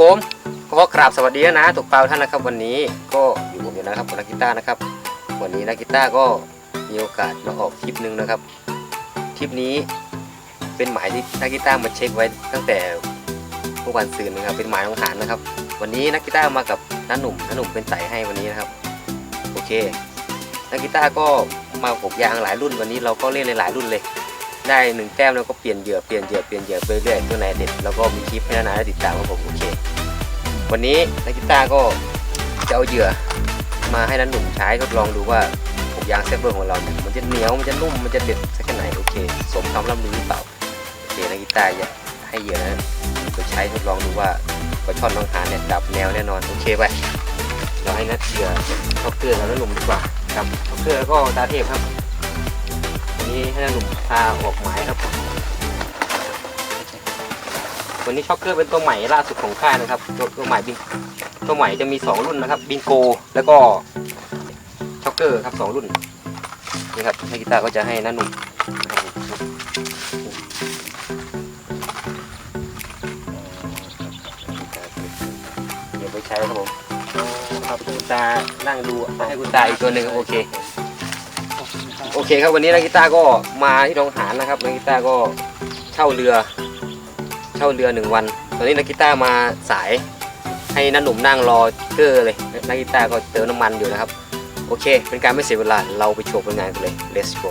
ครับผมขอกราบสวัสดีนะถูกเปล่าท่านนะครับวันนี้ก็อยู่ผมอยู่นะครับนักกีตาร์นะครับ วันนี้นักกีตาร์ก็มีโอกาสมาออกทริปหนึ่งนะครับทริปนี้เป็นหมายที่นักกีตาร์มาเช็คไว้ตั้งแต่เมื่อวันซืนนะครับเป็นหมายของหารนะครับ วันนี้นักกีตาร์มากับน้าหนุ่มน้าหนุ่มเป็นไต่ให้วันนี้นะครับโอเคนักกีตาร์ก็มาปลูกยางหลายรุ่นวันนี้เราก็เล่นหลายรุ่นเลย ได้หนึ่งแต้มแล้วก็เปลี่ยนเหยื่อเปลี่ยนเหยื่อเปลี่ยนเหยื่อไปเรื่อยตัวไหนเด็ดแล้วก็มีคลิปให้นานาได้ติดตามครับผมโอเค วันนี้นักกีตาร์ก็จะเอาเหยื่อมาให้นันหนุ่มใช้ทดลองดูว่าปลูกยางเซฟเวอร์ของเราเนี่ยมันจะเหนียวมันจะนุ่มมันจะเด็ดสักแค่ไหนโอเค สมคำล่ำลือหรือเปล่าโอเคนักกีตาร์จะให้เหยื่อนั้นไปใช้ทดลองดูว่าปลาช่อนน้องหาเนี่ยดับแนวแน่นอนโอเคไปเราให้นัดเหยื่อเข้าเกลือกับนันหนุ่มดีกว่าครับเข้าเกลือแล้วก็ตาเทพครับ นี้ให้นันหนุ่มพาออกหมายครับ วันนี้ช็อกเกอร์เป็นตัวใหม่ล่าสุดของค่ายนะครับ ตัวตัวใหม่บินตัวใหม่จะมี 2 รุ่นนะครับบิงโก แล้วก็ช็อกเกอร์ครับสองรุ่นนี่ครับให้กีตาร์ก็จะให้น้าหนุ่มเดี๋ยวไปใช้ครับผมครับคุณตานั่งดูให้คุณตาอีกตัวหนึ่งโอเค โอเคครับวันนี้นักกีตาร์ก็มาที่หนองหานนะครับนักกีตาร์ก็เช่าเรือ เช่าเรือหนึ่งวัน ตอนนี้นักกีตาร์มาสาย ให้นันหนุ่มนั่งรอเกอร์เลยนักกีตาร์ก็เติมน้ำมันอยู่นะครับ โอเค เป็นการไม่เสียเวลาเราไปโชว์ผลงานกันเลย let's go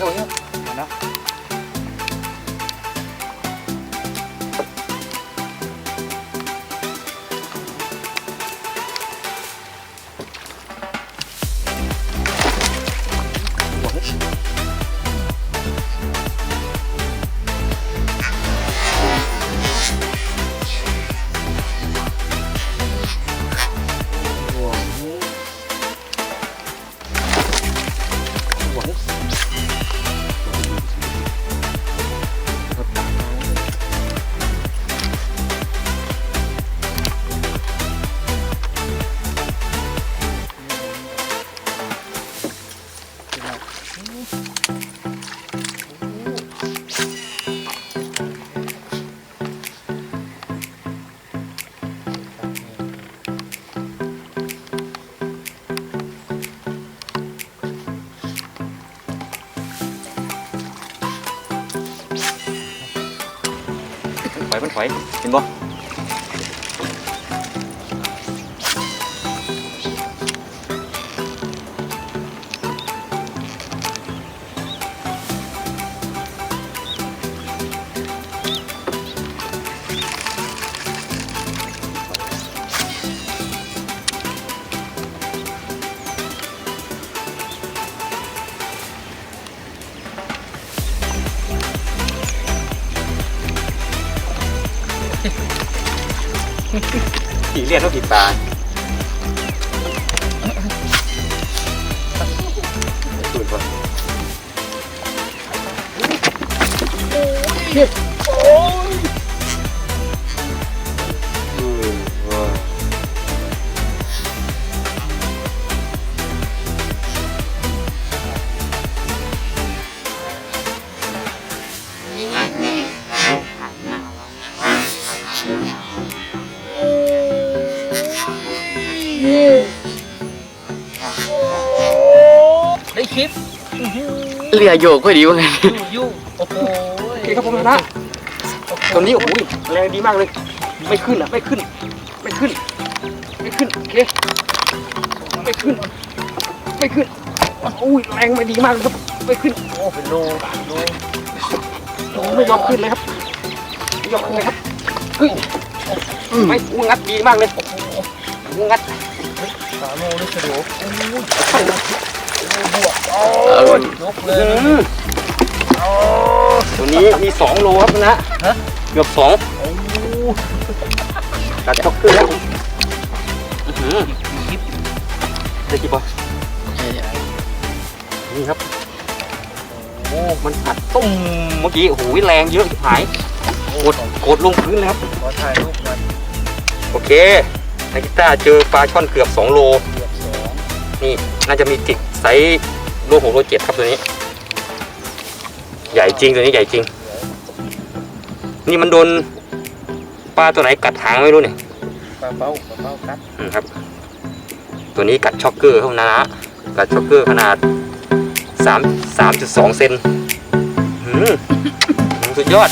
ไปไอยมันถอยเห็นบ่ ผีเรียนว่าผีตาสุดว่ะ คลิปอื้อหือเรือโยกก็ดีว่าไงยู่ยู่โอ้โหโอเคครับผมนะตัวนี้โอ้โหแรงดีมากเลย ไม่ขึ้นอะ ไม่ขึ้น ไม่ขึ้น ไม่ขึ้น โอเค ไม่ขึ้น ไม่ขึ้นโอ้ยแรงไม่ดีมากเลยครับ ไม่ขึ้น โอ้เป็นโลโลโอ้ไม่ยอมขึ้นเลยครับไม่ยอมขึ้นเลยครับเฮ้ยไม่อู้งัดดีมากเลยอู้งัดสามโลนี่สะดวกใช่เลยบวกโอ้เอาก่อน ยกเลยตัวนี้มีสองโลครับนะเกือบสองกัดช็อกเกอร์แล้วหือได้กี่บอนี่ครับ โอ้ มันกัดต้มเมื่อกี้โอ้โหแรงเยอะหายกดกดลงพื้นเลยครับขอถ่ายรูปนโอเคนากิต้าเจอปลาช่อนเกือบ2โลเกือบสองนี่ น่าจะมีติด ไซส์โลหกโลเจ็ดครับตัวนี้ ใหญ่จริงตัวนี้ใหญ่จริง นี่มันโดนปลาตัวไหนกัดหางไม่รู้เนี่ยปลาเป้าปลาเป้ากัดอืมครับ ตัวนี้กัดช็อกเกอร์เข้านะนะกัดช็อกเกอร์ขนาด3 3.2เซนหืมสุดยอด